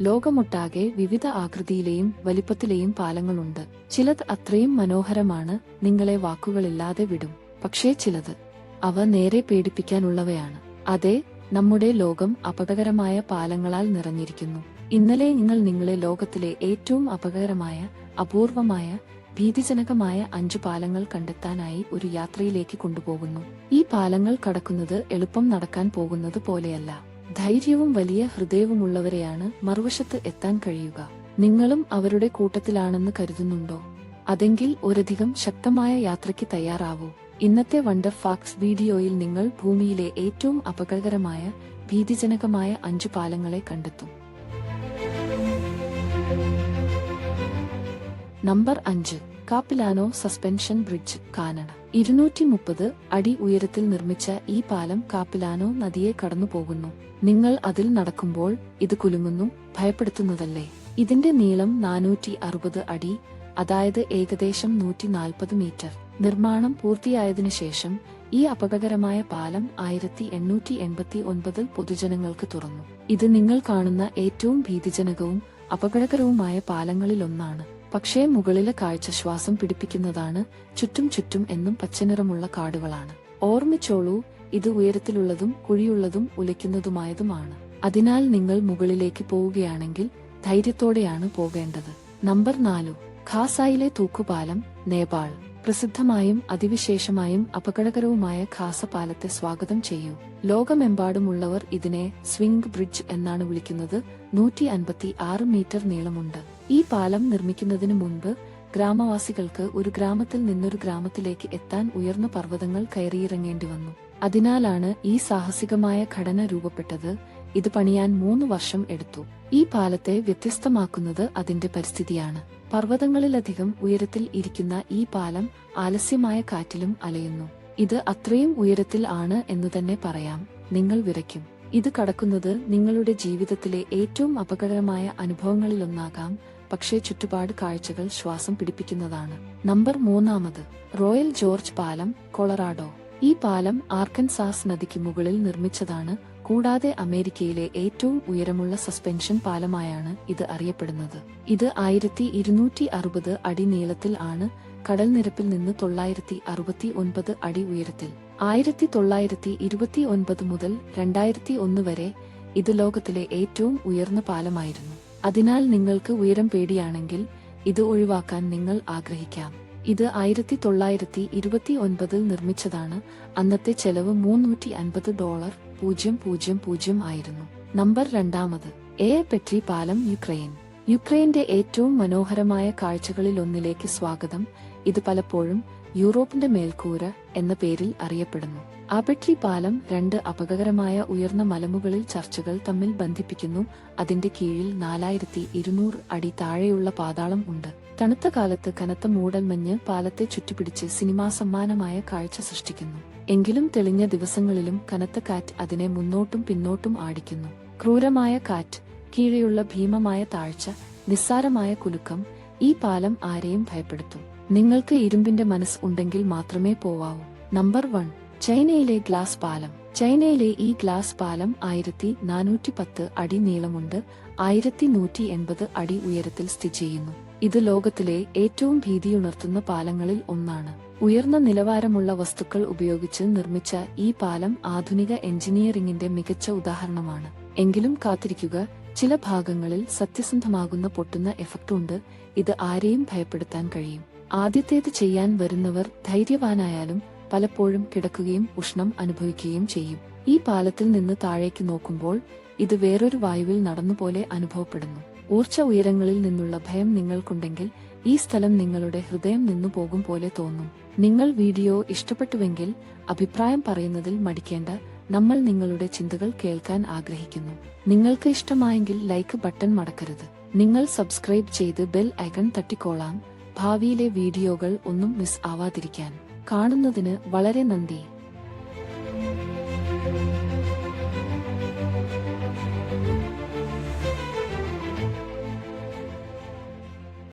ലോകമൊട്ടാകെ വിവിധ ആകൃതിയിലെയും വലിപ്പത്തിലെയും പാലങ്ങളുണ്ട്. ചിലത് അത്രയും മനോഹരമാണ് നിങ്ങളെ വാക്കുകളില്ലാതെ വിടും. പക്ഷേ ചിലത് അവ നേരെ പേടിപ്പിക്കാനുള്ളവയാണ്. അതെ നമ്മുടെ ലോകം അപകടകരമായ പാലങ്ങളാൽ നിറഞ്ഞിരിക്കുന്നു. ഇന്നലെ നിങ്ങൾ നിങ്ങളെ ലോകത്തിലെ ഏറ്റവും അപകടകരമായ അപൂർവമായ ഭീതിജനകമായ അഞ്ചു പാലങ്ങൾ കണ്ടെത്താനായി ഒരു യാത്രയിലേക്ക് കൊണ്ടുപോകുന്നു. ഈ പാലങ്ങൾ കടക്കുന്നത് എളുപ്പം നടക്കാൻ പോകുന്നത് പോലെയല്ല. ധൈര്യവും വലിയ ഹൃദയവുമുള്ളവരെയാണ് മറുവശത്ത് എത്താൻ കഴിയുക. നിങ്ങളും അവരുടെ കൂട്ടത്തിലാണെന്ന് കരുതുന്നുണ്ടോ? അതെങ്കിൽ ഒരധികം ശക്തമായ യാത്രയ്ക്ക് തയ്യാറാവൂ. ഇന്നത്തെ വണ്ടർ ഫാക്സ് വീഡിയോയിൽ നിങ്ങൾ ഭൂമിയിലെ ഏറ്റവും അപകടകരമായ ഭീതിജനകമായ അഞ്ചു പാലങ്ങളെ കണ്ടെത്തും. നമ്പർ അഞ്ച്. കാപ്പിലാനോ സസ്പെൻഷൻ ബ്രിഡ്ജ് കാനഡ ഇരുന്നൂറ്റി മുപ്പത് അടി ഉയരത്തിൽ നിർമ്മിച്ച ഈ പാലം കാപ്പിലാനോ നദിയെ കടന്നു പോകുന്നു നിങ്ങൾ അതിൽ നടക്കുമ്പോൾ ഇത് കുലുങ്ങുന്നു ഭയപ്പെടുത്തുന്നതല്ലേ. ഇതിന്റെ നീളം നാനൂറ്റി അറുപത് അടി അതായത് ഏകദേശം നൂറ്റി നാൽപ്പത് മീറ്റർ. നിർമ്മാണം പൂർത്തിയായതിനു ശേഷം ഈ അപകടകരമായ പാലം ആയിരത്തി എണ്ണൂറ്റി എൺപത്തി ഒൻപതിൽ പൊതുജനങ്ങൾക്ക് തുറന്നു. ഇത് നിങ്ങൾ കാണുന്ന ഏറ്റവും ഭീതിജനകവും അപകടകരവുമായ പാലങ്ങളിലൊന്നാണ്. പക്ഷേ മുകളിലെ കാഴ്ച ശ്വാസം പിടിപ്പിക്കുന്നതാണ് ചുറ്റും ചുറ്റും എന്നും പച്ചനിറമുള്ള കാടുകളാണ്. ഓർമ്മിച്ചോളൂ ഇത് ഉയരത്തിലുള്ളതും കുഴിയുള്ളതും ഉലയ്ക്കുന്നതുമായതുമാണ്. അതിനാൽ നിങ്ങൾ മുകളിലേക്ക് പോവുകയാണെങ്കിൽ ധൈര്യത്തോടെയാണ് പോകേണ്ടത്. നമ്പർ നാലു. ഖാസായിലെ തൂക്കുപാലം നേപ്പാൾ. പ്രസിദ്ധമായും അതിവിശേഷമായും അപകടകരവുമായ ഖാസ പാലത്തെ സ്വാഗതം ചെയ്യൂ. ലോകമെമ്പാടുമുള്ളവർ ഇതിനെ സ്വിംഗ് ബ്രിഡ്ജ് എന്നാണ് വിളിക്കുന്നത്. നൂറ്റി അൻപത്തി ആറ് മീറ്റർ നീളമുണ്ട്. ഈ പാലം നിർമ്മിക്കുന്നതിനു മുൻപ് ഗ്രാമവാസികൾക്ക് ഒരു ഗ്രാമത്തിൽ നിന്നൊരു ഗ്രാമത്തിലേക്ക് എത്താൻ ഉയർന്ന പർവതങ്ങൾ കയറിയിറങ്ങേണ്ടി വന്നു. അതിനാലാണ് ഈ സാഹസികമായ ഘടന രൂപപ്പെട്ടത്. ഇത് പണിയാൻ മൂന്ന് വർഷം എടുത്തു. ഈ പാലത്തെ വ്യത്യസ്തമാക്കുന്നത് അതിന്റെ പരിസ്ഥിതിയാണ്. പർവതങ്ങളിലധികം ഉയരത്തിൽ ഇരിക്കുന്ന ഈ പാലം ആലസ്യമായ കാറ്റിലും അലയുന്നു. ഇത് അത്രയും ഉയരത്തിൽ ആണ് എന്നു തന്നെ പറയാം. നിങ്ങൾ വിറയ്ക്കും. ഇത് കടക്കുന്നത് നിങ്ങളുടെ ജീവിതത്തിലെ ഏറ്റവും അപകടകരമായ അനുഭവങ്ങളിലൊന്നാകാം. പക്ഷേ ചുറ്റുപാട് കാഴ്ചകൾ ശ്വാസം പിടിപ്പിക്കുന്നതാണ്. നമ്പർ മൂന്നാമത് റോയൽ ജോർജ് പാലം കൊളറാഡോ. ഈ പാലം ആർക്കൻസാസ് നദിക്ക് മുകളിൽ നിർമ്മിച്ചതാണ്. കൂടാതെ അമേരിക്കയിലെ ഏറ്റവും ഉയരമുള്ള സസ്പെൻഷൻ പാലമായാണ് ഇത് അറിയപ്പെടുന്നത്. ഇത് ആയിരത്തി ഇരുന്നൂറ്റി അറുപത് അടി നീളത്തിൽ ആണ്. കടൽ നിരപ്പിൽ നിന്ന് തൊള്ളായിരത്തി അറുപത്തി ഒൻപത് അടി ഉയരത്തിൽ. ആയിരത്തി തൊള്ളായിരത്തി ഇരുപത്തി ഒൻപത് മുതൽ രണ്ടായിരത്തി ഒന്ന് വരെ ഇത് ലോകത്തിലെ ഏറ്റവും ഉയർന്ന പാലമായിരുന്നു. അതിനാൽ നിങ്ങൾക്ക് ഉയരം പേടിയാണെങ്കിൽ ഇത് ഒഴിവാക്കാൻ നിങ്ങൾ ആഗ്രഹിക്കാം. ഇത് ആയിരത്തി തൊള്ളായിരത്തി ഇരുപത്തി ഒൻപതിൽ നിർമ്മിച്ചതാണ്. അന്നത്തെ ചെലവ് മൂന്നൂറ്റി അൻപത് ഡോളർ പൂജ്യം പൂജ്യം പൂജ്യം ആയിരുന്നു. നമ്പർ രണ്ടാമത്. എ. പെട്രി പാലം യുക്രൈൻ. യുക്രൈന്റെ ഏറ്റവും മനോഹരമായ കാഴ്ചകളിൽ ഒന്നിലേക്ക് സ്വാഗതം. ഇത് പലപ്പോഴും യൂറോപ്പിന്റെ മേൽക്കൂര എന്ന പേരിൽ അറിയപ്പെടുന്നു. അബട്രി പാലം രണ്ട് അപകടകരമായ ഉയർന്ന മലമുകളിൽ ചർച്ചകൾ തമ്മിൽ ബന്ധിപ്പിക്കുന്നു. അതിന്റെ കീഴിൽ നാലായിരത്തി ഇരുന്നൂറ് അടി താഴെയുള്ള പാതാളം ഉണ്ട്. തണുത്ത കാലത്ത് കനത്ത മൂടൽമഞ്ഞ് പാലത്തെ ചുറ്റിപ്പിടിച്ച് സിനിമാ സമ്മാനമായ കാഴ്ച സൃഷ്ടിക്കുന്നു. എങ്കിലും തെളിഞ്ഞ ദിവസങ്ങളിലും കനത്ത കാറ്റ് അതിനെ മുന്നോട്ടും പിന്നോട്ടും ആടിക്കുന്നു. ക്രൂരമായ കാറ്റ് കീഴെയുള്ള ഭീമമായ താഴ്ച നിസ്സാരമായ കുലുക്കം ഈ പാലം ആരെയും ഭയപ്പെടുത്തും. നിങ്ങൾക്ക് ഇരുമ്പിന്റെ മനസ്സ് ഉണ്ടെങ്കിൽ മാത്രമേ പോവാവൂ. നമ്പർ വൺ ചൈനയിലെ ഗ്ലാസ് പാലം. ചൈനയിലെ ഈ ഗ്ലാസ് പാലം ആയിരത്തി നാനൂറ്റി പത്ത് അടി നീളമുണ്ട് ആയിരത്തി നൂറ്റി എൺപത് അടി ഉയരത്തിൽ സ്ഥിതി ചെയ്യുന്നു. ഇത് ലോകത്തിലെ ഏറ്റവും ഭീതിയുണർത്തുന്ന പാലങ്ങളിൽ ഒന്നാണ്. ഉയർന്ന നിലവാരമുള്ള വസ്തുക്കൾ ഉപയോഗിച്ച് നിർമ്മിച്ച ഈ പാലം ആധുനിക എഞ്ചിനീയറിംഗിന്റെ മികച്ച ഉദാഹരണമാണ്. എങ്കിലും കാത്തിരിക്കുക ചില ഭാഗങ്ങളിൽ സത്യസന്ധമാകുന്ന പൊട്ടുന്ന എഫക്റ്റ് ഉണ്ട്. ഇത് ആരെയും ഭയപ്പെടുത്താൻ കഴിയും. ആദ്യത്തേത് ചെയ്യാൻ വരുന്നവർ ധൈര്യവാനായാലും പലപ്പോഴും കിടക്കുകയും ഉഷ്ണം അനുഭവിക്കുകയും ചെയ്യും. ഈ പാലത്തിൽ നിന്ന് താഴേക്ക് നോക്കുമ്പോൾ ഇത് വേറൊരു വായുവിൽ നടന്നുപോലെ അനുഭവപ്പെടുന്നു. ഊർച്ച ഉയരങ്ങളിൽ നിന്നുള്ള ഭയം നിങ്ങൾക്കുണ്ടെങ്കിൽ ഈ സ്ഥലം നിങ്ങളുടെ ഹൃദയം നിന്നു പോകും പോലെ തോന്നും. നിങ്ങൾ വീഡിയോ ഇഷ്ടപ്പെട്ടുവെങ്കിൽ അഭിപ്രായം പറയുന്നതിൽ മടിക്കേണ്ട നമ്മൾ നിങ്ങളുടെ ചിന്തകൾ കേൾക്കാൻ ആഗ്രഹിക്കുന്നു. നിങ്ങൾക്ക് ഇഷ്ടമായെങ്കിൽ ലൈക്ക് ബട്ടൺ മടക്കരുത്. നിങ്ങൾ സബ്സ്ക്രൈബ് ചെയ്ത് ബെൽ ഐക്കൺ തട്ടിക്കോളാം. ഭാവിയിലെ വീഡിയോകൾ ഒന്നും മിസ് ആവാതിരിക്കാൻ. കാണുന്നതിന് വളരെ നന്ദി.